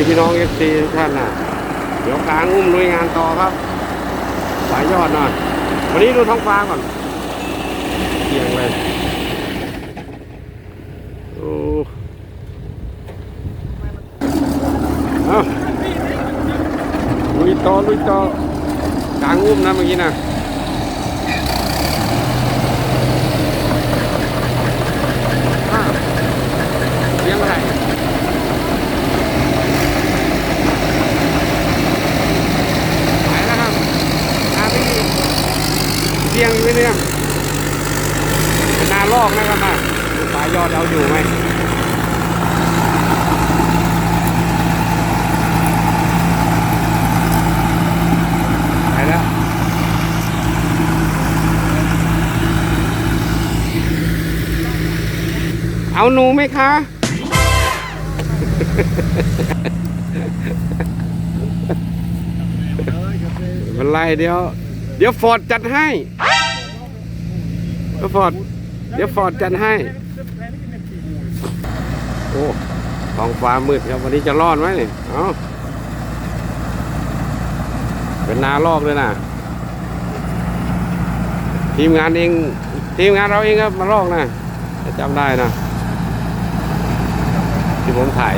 ีพี่น้องเอฟซีท่านนะเดี๋ยวกลางอุ้มลุยงานต่อครับสายยอดหน่อยวันนี้ดูท้องฟ้าก่อนเอียงเลยโอ้เอาลุยต่อลุยต่อกลางอุ้มนะเมื่อกี้นะอ้าวเลี้ยงอะไร ไปแล้วครับนาพี่เสียงไม่เนี่ยเป็นนาลอกนะครับนะปลายอดเอาอยู่ไหมไปแล้ว เอาหนูไหมคะไม่เป็นไรเดี๋ยว เดี๋ยวฟอร์ดจัดให้ เดี๋ยวฟอร์ดเดี๋ยวฟอร์ดจัดให้ โอ้ท้องฟ้ามืดครับ วันนี้จะรอดไหมเนี่ยเอาเป็นนาลอกเลยนะทีมงานเอง ทีมงานเราเองครับมาลอกนะจะจำได้นะ ที่ผมถ่าย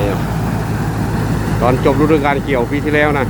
ตอนจบฤดูกาลเกี่ยวปีที่แล้วนะ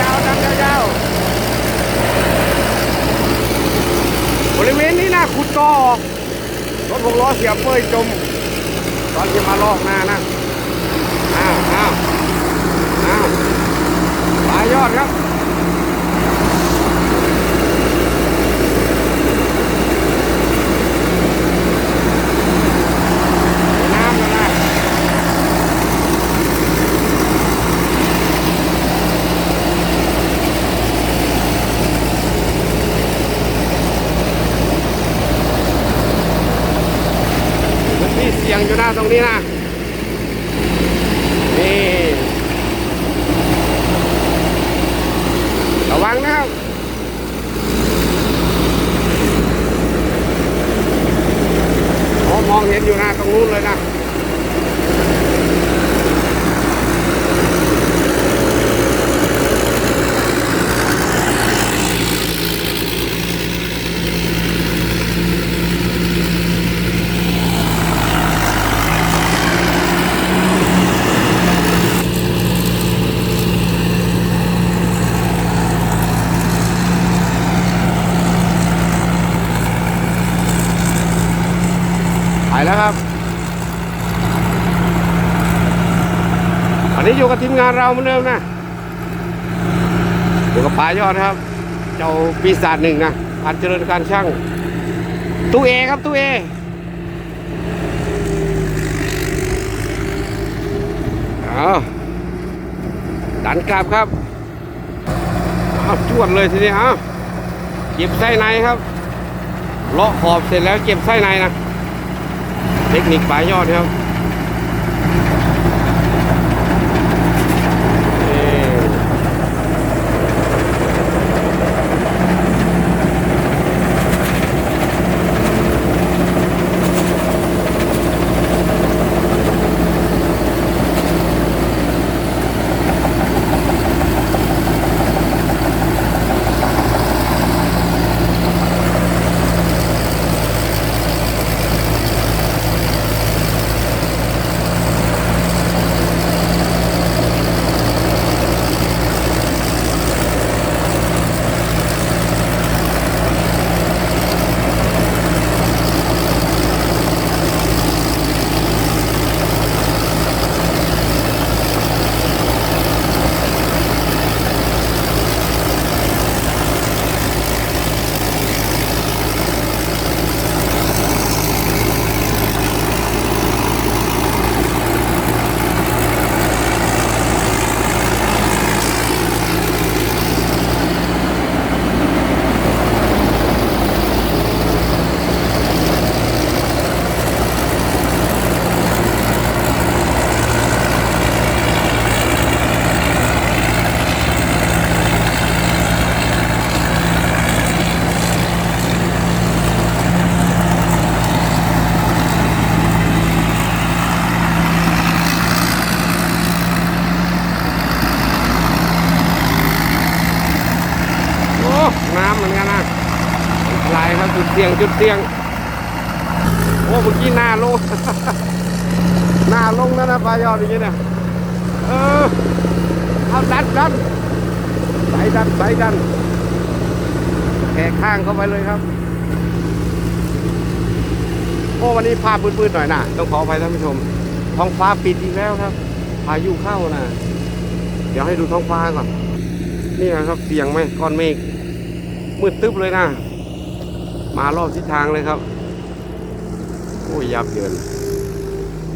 ยาวๆดังยาวๆบริเวณนี้นะขุดต่อออกรถหกล้ อเสียบเปยจม ตอนที่มาลอกหน้านะอ้าวอ้าวอ้าวปลายยอดครับ น้ำแล้วนะ พื้นที่เสี่ยงอยู่หน้าตรงนี้นะ นี่ ระวังนะครับ โอ้มองเห็ นอยู่หน้าตรงนู้นเลยนะ นี้อยู่กับทีมงานเราเหมือนเดิมนะอยู่กับปลายอดครับ เจ้าปีศาจหนึ่งนะการเจริญการช่างตู้เอครับตู้เอเอาดันกลับครับเอาจวดเลยทีนี้เอาเก็บไส้ในครับเลาะขอบเสร็จแล้วเก็บไส้ในนะ เทคนิคปลายยอดครับ จุดเสี่ยงจุดเสี่ยง โอ้เมื่อกี้หน้าลง หน้าลงแล้วนะปลายอดอย่างนี้เนี่ยเออเอาดันดันใส่ดันใส่ดันแหกข้างเข้าไปเลยครับ โอ้วันนี้ภาพมืดๆหน่อยนะต้องขออภัยท่านผู้ชม ท้องฟ้าปิดอีกแล้วครับพายุเข้านะเดี๋ยวให้ดูท้องฟ้าก่อน นี่นะครับเสียงไหมก้อนเมฆมืดตึ๊บเลยนะ มารอบทิศทางเลยครับ โอ้ยยับเยิน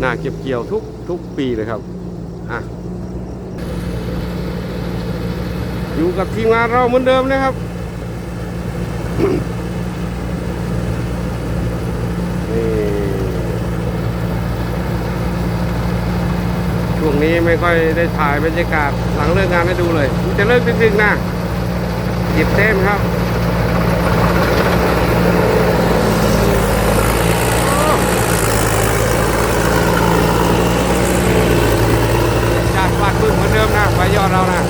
น่าเก็บเกี่ยวทุกทุกปีเลยครับอะอยู่กับทีมงานเราเหมือนเดิมนะครับนี่ช่วงนี้ไม่ค่อยได้ถ่ายบรรยากาศหลังเลิกงานให้ดูเลย มันจะเลิกดึกๆนะหยิบเต้นครับ จากฟาดบึ้งเหมื อนเดิมนะไปยอดเรานะ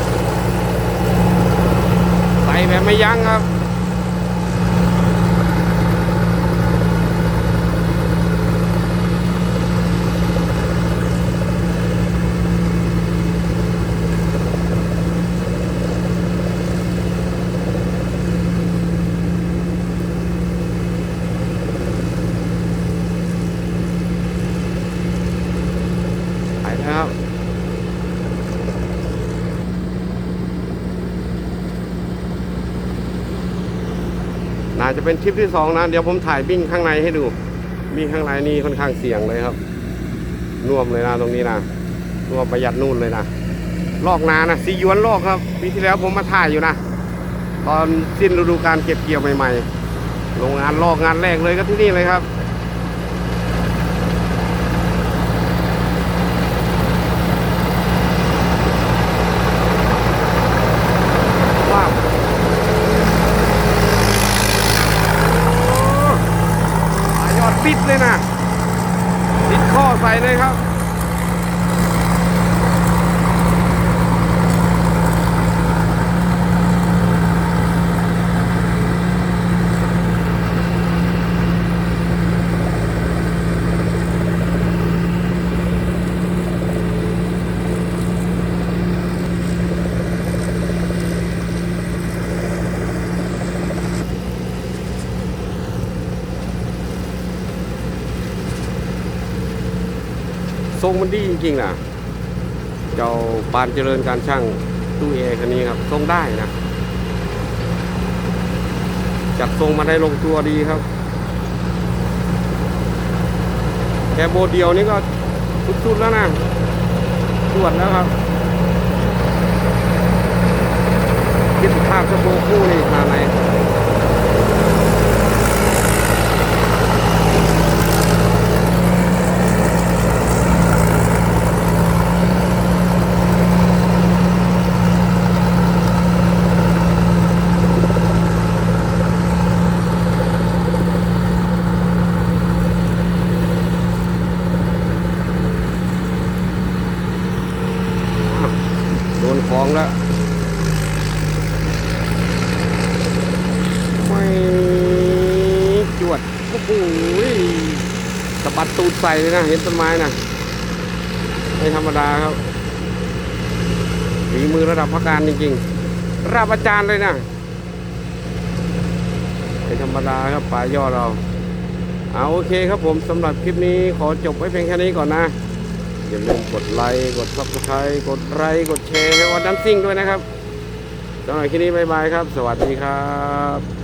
ใส่แบบไม่ยั้งครับไปครับ จจะเป็นทริปที่สองนะ เดี๋ยวผมถ่ายบิ้งข้างในให้ดูบิ้งข้างในนี่ค่อนข้างเสี่ยงเลยครับน่วมเลยนะตรงนี้นะน่วมประหยัดนู่นเลยนะลอกนานะซียวนลอกครับปีที่แล้วผมมาถ่ายอยู่นะตอนสิ้นฤดูการเก็บเกี่ยวใหม่ๆโรงงานลอกงานแรกเลยก็ที่นี่เลยครับ ว้าว ปิดเลยนะปิดข้อใส่เลยครับ ท รงมันดีจริงๆนะเจ้าปานเจริญการช่างตู้เอคันนี้ครับทรงได้นะ จัดทรงมาได้ลงตัวดีครับแค่โบเดียวนี่ก็สุดๆแล้วนะตรวจแล้วครับคิดภาพสะโพกคู่นี่ขนาไหน ของแล้วไม่จวดโอ้โหสะบัดตูดใส่เลยนะ เห็นต้นไม้นะไม่ธรรมดาครับฝีมือระดับพักการจริงๆระดับอาจารย์เลยนะไม่ธรรมดาครับปลายยอดเราเอาโอเคครับผมสำหรับคลิปนี้ขอจบไว้เพียงแค่นี้ก่อนนะ อย่าลืมกดไลค์กด subscribe กดไลค์กดแชร์ให้วันดันซิ่งด้วยนะครับสำหรับคลิปนี้บายบายครับ สวัสดีครับ